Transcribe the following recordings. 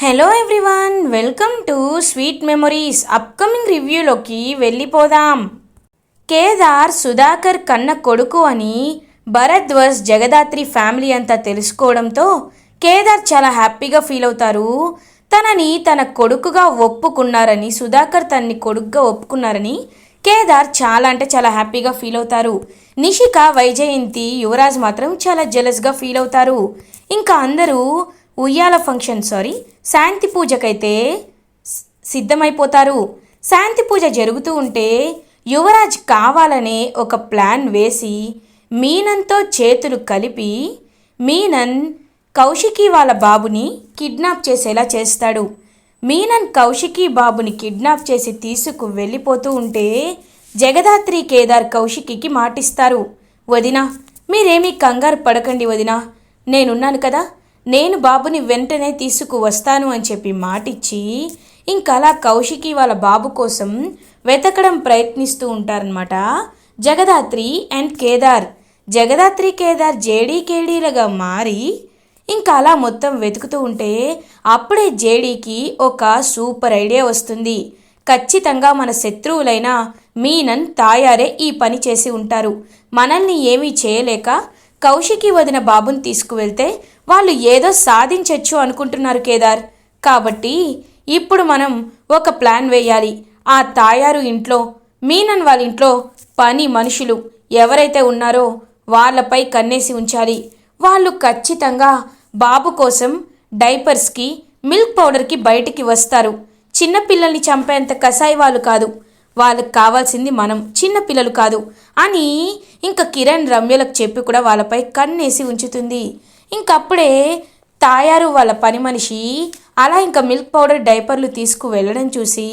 Hello everyone welcome to sweet memories upcoming రివ్యూలోకి వెళ్ళిపోదాం. కేదార్ సుధాకర్ కన్న కొడుకు అని భరద్వాజ్ జగదాత్రి ఫ్యామిలీ అంతా తెలుసుకోవడంతో కేదార్ చాలా హ్యాపీగా ఫీల్ అవుతారు. తనని తన కొడుకుగా ఒప్పుకున్నారని సుధాకర్ తనని కొడుకుగా ఒప్పుకున్నారని కేదార్ చాలా అంటే చాలా హ్యాపీగా ఫీల్ అవుతారు. నిషిక వైజయంతి యువరాజ్ మాత్రం చాలా జెలస్గా ఫీల్ అవుతారు. ఇంకా అందరూ ఉయ్యాల ఫంక్షన్ సారీ శాంతి పూజకైతే సిద్ధమైపోతారు. శాంతి పూజ జరుగుతూ ఉంటే యువరాజ్ కావాలనే ఒక ప్లాన్ వేసి మీనన్తో చేతులు కలిపి మీనన్ కౌశికి వాళ్ళ బాబుని కిడ్నాప్ చేసేలా చేస్తాడు. మీనన్ కౌశికి బాబుని కిడ్నాప్ చేసి తీసుకు వెళ్ళిపోతూ ఉంటే జగదాత్రి కేదార్ కౌశికికి మాటిస్తారు. వదినా మీరేమీ కంగారు పడకండి వదినా. నేనున్నాను కదా. నేను బాబుని వెంటనే తీసుకువస్తాను అని చెప్పి మాటిచ్చి ఇంకలా కౌశికి వాళ్ళ బాబు కోసం వెతకడం ప్రయత్నిస్తూ ఉంటారనమాట జగదాత్రి అండ్ కేదార్. జగదాత్రి కేదార్ జేడీ కేడీలుగా మారి ఇంకా అలా మొత్తం వెతుకుతూ ఉంటే అప్పుడే జేడీకి ఒక సూపర్ ఐడియా వస్తుంది. ఖచ్చితంగా మన శత్రువులైన మీనన్ తాయారే ఈ పని చేసి ఉంటారు. మనల్ని ఏమీ చేయలేక కౌశికి వదిన బాబుని తీసుకువెళ్తే వాళ్ళు ఏదో సాధించవచ్చు అనుకుంటున్నారు కేదార్. కాబట్టి ఇప్పుడు మనం ఒక ప్లాన్ వేయాలి. ఆ తాయారు ఇంట్లో మీనన్ వాళ్ళ ఇంట్లో పని మనుషులు ఎవరైతే ఉన్నారో వాళ్ళపై కన్నేసి ఉంచాలి. వాళ్ళు ఖచ్చితంగా బాబు కోసం డైపర్స్కి మిల్క్ పౌడర్కి బయటికి వస్తారు. చిన్నపిల్లల్ని చంపేంత కసాయి వాళ్ళు కాదు. వాళ్ళకి కావాల్సింది మనం చిన్నపిల్లలు కాదు అని ఇంకా కిరణ్ రమ్యలకు చెప్పి కూడా వాళ్ళపై కన్నేసి ఉంచుతుంది. ఇంకప్పుడే తాయారు వాళ్ళ పని మనిషి అలా ఇంకా మిల్క్ పౌడర్ డైపర్లు తీసుకు వెళ్ళడం చూసి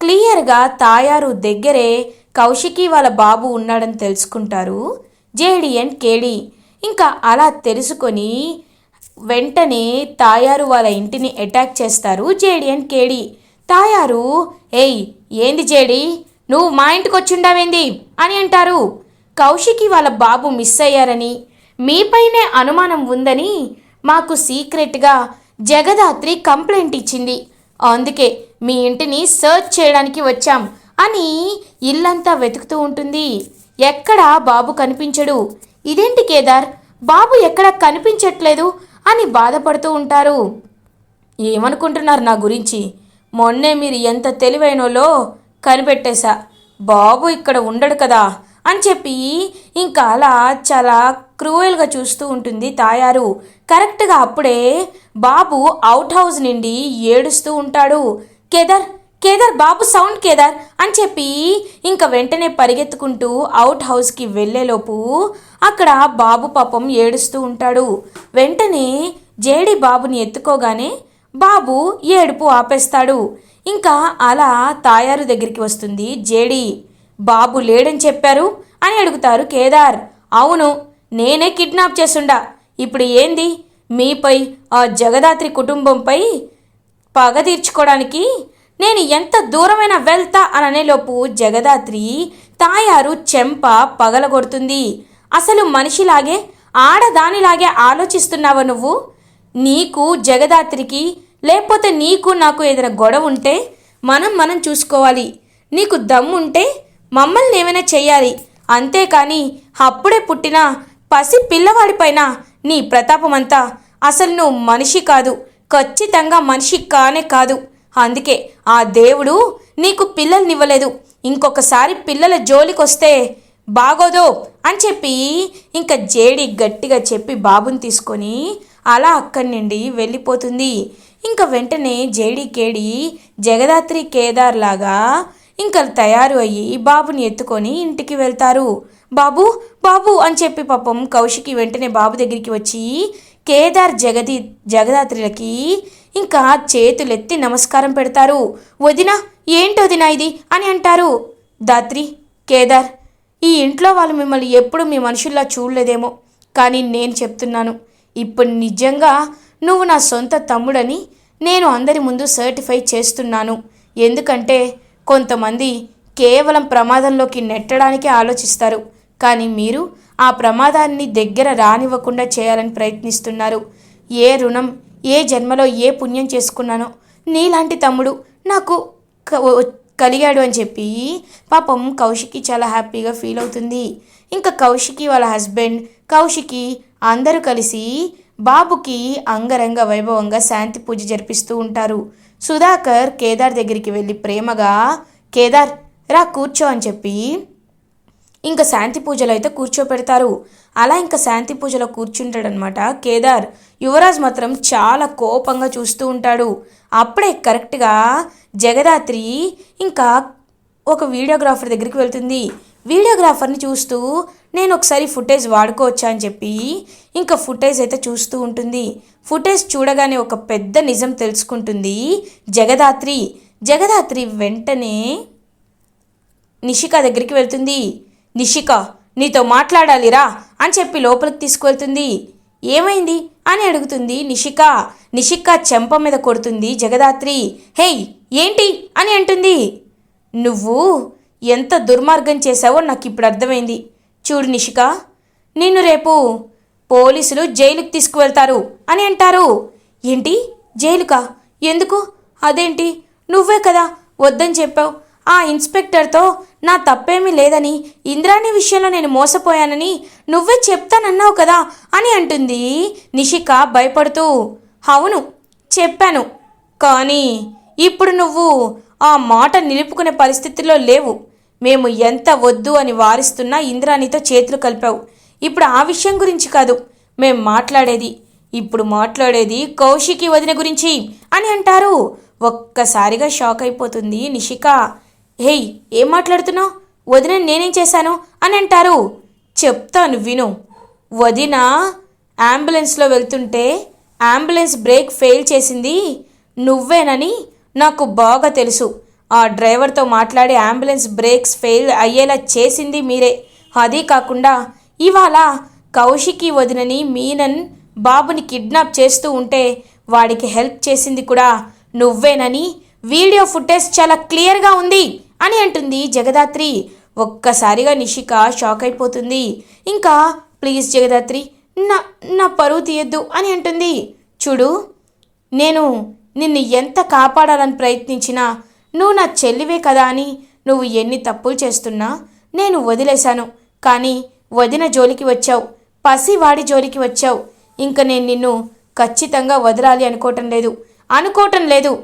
క్లియర్గా తాయారు దగ్గరే కౌశికి వాళ్ళ బాబు ఉన్నాడని తెలుసుకుంటారు జేడి అండ్ కేడి. ఇంకా అలా తెలుసుకొని వెంటనే తాయారు వాళ్ళ ఇంటిని అటాక్ చేస్తారు జేడి అండ్ కేడి. తాయారు ఏయ్ ఏంది జేడి? నువ్వు మా ఇంటికి వచ్చిండావేంది అని అంటారు. కౌశికి వాళ్ళ బాబు మిస్ అయ్యారని మీపైనే అనుమానం ఉందని మాకు సీక్రెట్గా జగదాత్రి కంప్లైంట్ ఇచ్చింది. అందుకే మీ ఇంటిని సర్చ్ చేయడానికి వచ్చాం అని ఇల్లంతా వెతుకుతూ ఉంటుంది. ఎక్కడా బాబు కనిపించడు. ఇదేంటి కేదార్? బాబు ఎక్కడా కనిపించట్లేదు అని బాధపడుతూ ఉంటారు. ఏమనుకుంటున్నారు నా గురించి? మొన్నే మీరు ఎంత తెలివైనలో కనిపెట్టేశా. బాబు ఇక్కడ ఉండడు కదా. అని చెప్పి ఇంకా అలా చాలా క్రూయల్గా చూస్తూ ఉంటుంది తాయారు. కరెక్ట్గా అప్పుడే బాబు అవుట్ హౌస్ నుండి ఏడుస్తూ ఉంటాడు. కేదార్ కేదార్ బాబు సౌండ్ కేదార్ అని చెప్పి ఇంకా వెంటనే పరిగెత్తుకుంటూ అవుట్ హౌస్కి వెళ్ళేలోపు అక్కడ బాబు పాపం ఏడుస్తూ ఉంటాడు. వెంటనే జేడి బాబుని ఎత్తుకోగానే బాబు ఏడుపు ఆపేస్తాడు. ఇంకా అలా తాయారు దగ్గరికి వస్తుంది జేడి. బాబు లేడని చెప్పారు అని అడుగుతారు కేదార్. అవును నేనే కిడ్నాప్ చేసుండా. ఇప్పుడు ఏంది? మీపై ఆ జగదాత్రి కుటుంబంపై పగ తీర్చుకోవడానికి నేను ఎంత దూరమైన వెళ్తా అననేలోపు జగదాత్రి తాయారు చెంప పగలగొడుతుంది. అసలు మనిషిలాగే ఆడదానిలాగే ఆలోచిస్తున్నావా నువ్వు? నీకు జగదాత్రికి లేకపోతే నీకు నాకు ఏదైనా గొడవ ఉంటే మనం మనం చూసుకోవాలి. నీకు దమ్ముంటే మమ్మల్ని ఏమైనా చెయ్యాలి. అంతేకాని అప్పుడే పుట్టిన పసి పిల్లవాడిపైన నీ ప్రతాపమంతా అసలు నువ్వు మనిషి కాదు. ఖచ్చితంగా మనిషి కానే కాదు. అందుకే ఆ దేవుడు నీకు పిల్లల్నివ్వలేదు. ఇంకొకసారి పిల్లల జోలికొస్తే బాగోదో అని చెప్పి ఇంకా జేడి గట్టిగా చెప్పి బాబుని తీసుకొని అలా అక్కడి నుండి వెళ్ళిపోతుంది. ఇంకా వెంటనే జేడి కేడి జగదాత్రి కేదార్ లాగా ఇంకా తయారు అయ్యి బాబుని ఎత్తుకొని ఇంటికి వెళ్తారు. బాబు బాబు అని చెప్పి పాపం కౌశికి వెంటనే బాబు దగ్గరికి వచ్చి కేదార్ జగది జగదాత్రులకి ఇంకా చేతులెత్తి నమస్కారం పెడతారు. వదిన ఏంటి వదిన ఇది? అని అంటారు. దాత్రి కేదార్ ఈ ఇంట్లో వాళ్ళు మిమ్మల్ని ఎప్పుడు మీ మనుషుల్లా చూడలేదేమో కానీ నేను చెప్తున్నాను. ఇప్పుడు నిజంగా నువ్వు నా సొంత తమ్ముడని నేను అందరి ముందు సర్టిఫై చేస్తున్నాను. ఎందుకంటే కొంతమంది కేవలం ప్రమాదంలోకి నెట్టడానికి ఆలోచిస్తారు. కానీ మీరు ఆ ప్రమాదాన్ని దగ్గర రానివ్వకుండా చేయాలని ప్రయత్నిస్తున్నారు. ఏ రుణం ఏ జన్మలో ఏ పుణ్యం చేసుకున్నానో నీలాంటి తమ్ముడు నాకు కలిగాడు అని చెప్పి పాపం కౌశికి చాలా హ్యాపీగా ఫీల్ అవుతుంది. ఇంకా కౌశికి వాళ్ళ హస్బెండ్ కౌశికి అందరూ కలిసి బాబుకి అంగరంగ వైభవంగా శాంతి పూజ జరిపిస్తూ ఉంటారు. సుధాకర్ కేదార్ దగ్గరికి వెళ్ళి ప్రేమగా కేదార్ రా కూర్చో అని చెప్పి ఇంకా శాంతి పూజలో అయితే కూర్చోపెడతారు. అలా ఇంకా శాంతి పూజలో కూర్చుంటాడనమాట కేదార్. యువరాజ్ మాత్రం చాలా కోపంగా చూస్తూ ఉంటాడు. అప్పుడే కరెక్ట్గా జగదాత్రి ఇంకా ఒక వీడియోగ్రాఫర్ దగ్గరికి వెళ్తుంది. వీడియోగ్రాఫర్ని చూస్తూ నేను ఒకసారి ఫుటేజ్ వాడుకోవచ్చా అని చెప్పి ఇంకా ఫుటేజ్ అయితే చూస్తూ ఉంటుంది. ఫుటేజ్ చూడగానే ఒక పెద్ద నిజం తెలుసుకుంటుంది. జగదాత్రి జగదాత్రి వెంటనే నిషిక దగ్గరికి వెళ్తుంది. నిషిక నీతో మాట్లాడాలిరా అని చెప్పి లోపలికి తీసుకువెళ్తుంది. ఏమైంది? అని అడుగుతుంది నిషిక. నిషిక చెంప మీద కొడుతుంది జగదాత్రి. హేయ్ ఏంటి? అని అంటుంది. నువ్వు ఎంత దుర్మార్గం చేశావో నాకు ఇప్పుడు అర్థమైంది. చూడు నిషిక నిన్ను రేపు పోలీసులు జైలుకి తీసుకువెళ్తారు అని అంటారు. ఏంటి? జైలుకా? ఎందుకు? అదేంటి? నువ్వే కదా వద్దని చెప్పావు. ఆ ఇన్స్పెక్టర్తో నా తప్పేమీ లేదని ఇంద్రాణి విషయంలో నేను మోసపోయానని నువ్వే చెప్తానన్నావు కదా అని అంటుంది నిషిక భయపడుతూ. అవును చెప్పాను. కానీ ఇప్పుడు నువ్వు ఆ మాట నిలుపుకునే పరిస్థితిలో లేవు. మేము ఎంత వద్దు అని వారిస్తున్నా ఇంద్రాణితో చేతులు కలిపావు. ఇప్పుడు ఆ విషయం గురించి కాదు. మేం మాట్లాడేది. ఇప్పుడు మాట్లాడేది కౌశికి వదిన గురించి అని అంటారు. ఒక్కసారిగా షాక్ అయిపోతుంది నిషిక. హేయ్ ఏం మాట్లాడుతున్నావు? వదిన నేనేం చేశాను? అని అంటారు. చెప్తాను విను. వదిన అంబులెన్స్లో వెళ్తుంటే అంబులెన్స్ బ్రేక్ ఫెయిల్ చేసింది నువ్వేనని నాకు బాగా తెలుసు. ఆ డ్రైవర్తో మాట్లాడి అంబులెన్స్ బ్రేక్స్ ఫెయిల్ అయ్యేలా చేసింది మీరే. అదీ కాకుండా ఇవాళ కౌశికి వదినని మీనన్ బాబుని కిడ్నాప్ చేస్తూ ఉంటే వాడికి హెల్ప్ చేసింది కూడా నువ్వేనని. వీడియో ఫుటేజ్ చాలా క్లియర్గా ఉంది అని అంటుంది జగదాత్రి. ఒక్కసారిగా నిషిక షాక్ అయిపోతుంది. ఇంకా ప్లీజ్ జగదాత్రి నా నా పరువు తీయద్దు అని అంటుంది. చూడు నేను నిన్ను ఎంత కాపాడాలని ప్రయత్నించినా నువ్వు నా చెల్లివే కదా అని నువ్వు ఎన్ని తప్పులు చేస్తున్నా నేను వదిలేశాను. కానీ వదిన జోలికి వచ్చావు. పసివాడి జోలికి వచ్చావు. ఇంక నేను నిన్ను ఖచ్చితంగా వదలాలి అనుకోవటం లేదు. అనుకోవటం లేదు.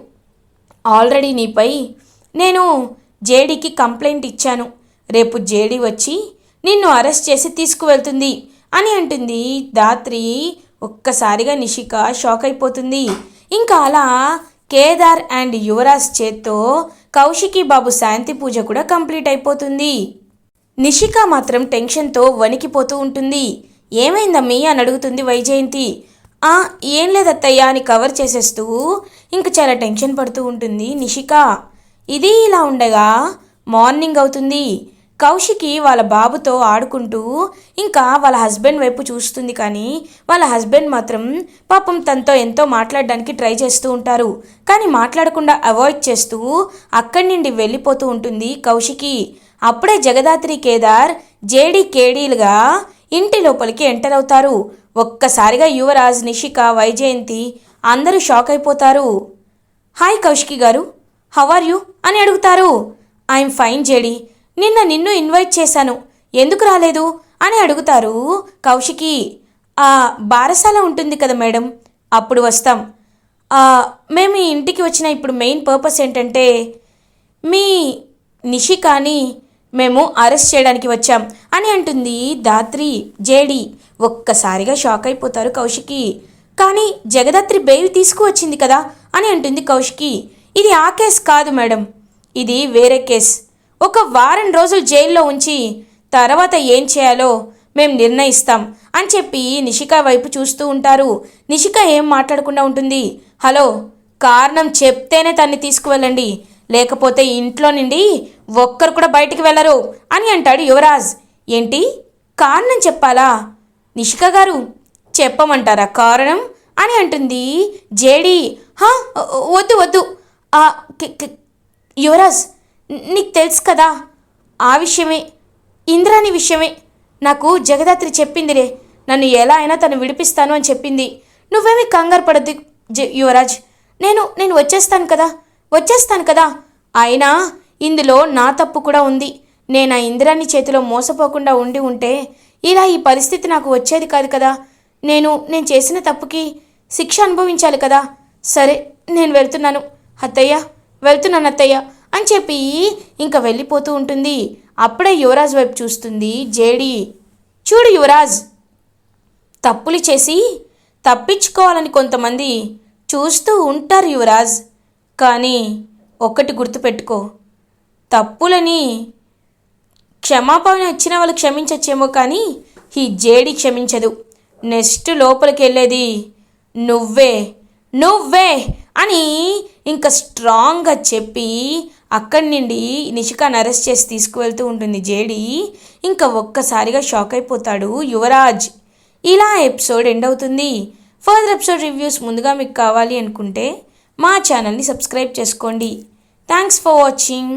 ఆల్రెడీ నీపై నేను జేడీకి కంప్లైంట్ ఇచ్చాను. రేపు జేడీ వచ్చి నిన్ను అరెస్ట్ చేసి తీసుకువెళ్తుంది అని అంటుంది. దాత్రి ఒక్కసారిగా నిషిక షాక్ అయిపోతుంది. ఇంకా అలా కేదార్ అండ్ యువరాజ్ చేత్తో కౌశికి బాబు శాంతి పూజ కూడా కంప్లీట్ అయిపోతుంది. నిషిక మాత్రం టెన్షన్తో వణికిపోతూ ఉంటుంది. ఏమైందమ్మీ అని అడుగుతుంది వైజయంతి. "ఆ, ఏం లేదత్తయ్య అని కవర్ చేసేస్తూ ఇంక చాలా టెన్షన్ పడుతూ ఉంటుంది నిషిక. ఇది ఇలా ఉండగా మార్నింగ్ అవుతుంది. కౌశికి వాళ్ళ బాబుతో ఆడుకుంటూ ఇంకా వాళ్ళ హస్బెండ్ వైపు చూస్తుంది కానీ వాళ్ళ హస్బెండ్ మాత్రం పాపం తనతో ఎంతో మాట్లాడడానికి ట్రై చేస్తూ ఉంటారు. కానీ మాట్లాడకుండా అవాయిడ్ చేస్తూ అక్కడి నుండి వెళ్ళిపోతూ ఉంటుంది కౌశికి. అప్పుడే జగదాత్రి కేదార్ జేడి కేడీలుగా ఇంటి లోపలికి ఎంటర్ అవుతారు. ఒక్కసారిగా యువరాజ్ నిషిక వైజయంతి అందరూ షాక్ అయిపోతారు. హాయ్ కౌశికి గారు హవ్ ఆర్ యూ? అని అడుగుతారు. I'm fine JD. నిన్న నిన్ను ఇన్వైట్ చేశాను. ఎందుకు రాలేదు? అని అడుగుతారు కౌశికి. ఆ బారసాల ఉంటుంది కదా మేడం అప్పుడు వస్తాం. మేము ఈ ఇంటికి వచ్చిన ఇప్పుడు మెయిన్ పర్పస్ ఏంటంటే మీ నిషికాని మేము అరెస్ట్ చేయడానికి వచ్చాం అని అంటుంది దాత్రి జేడి. ఒక్కసారిగా షాక్ అయిపోతారు కౌశికి. కానీ జగదాత్రి బెయిల్ తీసుకువచ్చింది కదా అని అంటుంది కౌశికి. ఇది ఆ కేస్ కాదు మేడం ఇది వేరే కేస్. ఒక వారం రోజులు జైల్లో ఉంచి తర్వాత ఏం చేయాలో మేం నిర్ణయిస్తాం అని చెప్పి నిషిక వైపు చూస్తూ ఉంటారు. నిషిక ఏం మాట్లాడకుండా ఉంటుంది? హలో కారణం చెప్తేనే తన్ని తీసుకువెళ్ళండి. లేకపోతే ఇంట్లో నుండి ఒక్కరు కూడా బయటికి వెళ్ళరు అని అంటాడు యువరాజ్. ఏంటి? కారణం చెప్పాలా? నిషిక గారు చెప్పమంటారా కారణం? అని అంటుంది జేడి. హా వద్దు వద్దు. యువరాజ్ నీకు తెలుసు కదా. ఆ విషయమే ఇంద్రాని విషయమే. నాకు జగదాత్రి చెప్పిందిరే నన్ను ఎలా అయినా తను విడిపిస్తాను అని చెప్పింది. నువ్వేమీ కంగారు పడద్దు యువరాజ్. నేను నేను వచ్చేస్తాను కదా. వచ్చేస్తాను కదా. అయినా ఇందులో నా తప్పు కూడా ఉంది. నేను ఆ ఇంద్రాన్ని చేతిలో మోసపోకుండా ఉండి ఉంటే ఇలా ఈ పరిస్థితి నాకు వచ్చేది కాదు కదా. నేను నేను చేసిన తప్పుకి శిక్ష అనుభవించాలి కదా. సరే నేను వెళ్తున్నాను. అత్తయ్య వెళ్తున్నాను అత్తయ్య. అని చెప్పి ఇంకా వెళ్ళిపోతూ ఉంటుంది. అప్పుడే యువరాజ్ వైపు చూస్తుంది జేడి. చూడు యువరాజ్ తప్పులు చేసి తప్పించుకోవాలని కొంతమంది చూస్తూ ఉంటారు యువరాజ్. కానీ ఒక్కటి గుర్తుపెట్టుకో తప్పులని క్షమాపణ వచ్చిన వాళ్ళు క్షమించచ్చేమో కానీ ఈ జేడి క్షమించదు. నెక్స్ట్ లోపలికి వెళ్ళేది నువ్వే నువ్వే అని ఇంకా స్ట్రాంగ్గా చెప్పి అక్కడి నుండి నిషికాని అరెస్ట్ చేసి తీసుకువెళ్తూ ఉంటుంది జేడి. ఇంకా ఒక్కసారిగా షాక్ అయిపోతాడు యువరాజ్. ఇలా ఎపిసోడ్ ఎండ్ అవుతుంది. ఫర్దర్ ఎపిసోడ్ రివ్యూస్ ముందుగా మీకు కావాలి అనుకుంటే మా ఛానల్ని సబ్స్క్రైబ్ చేసుకోండి. Thanks for watching.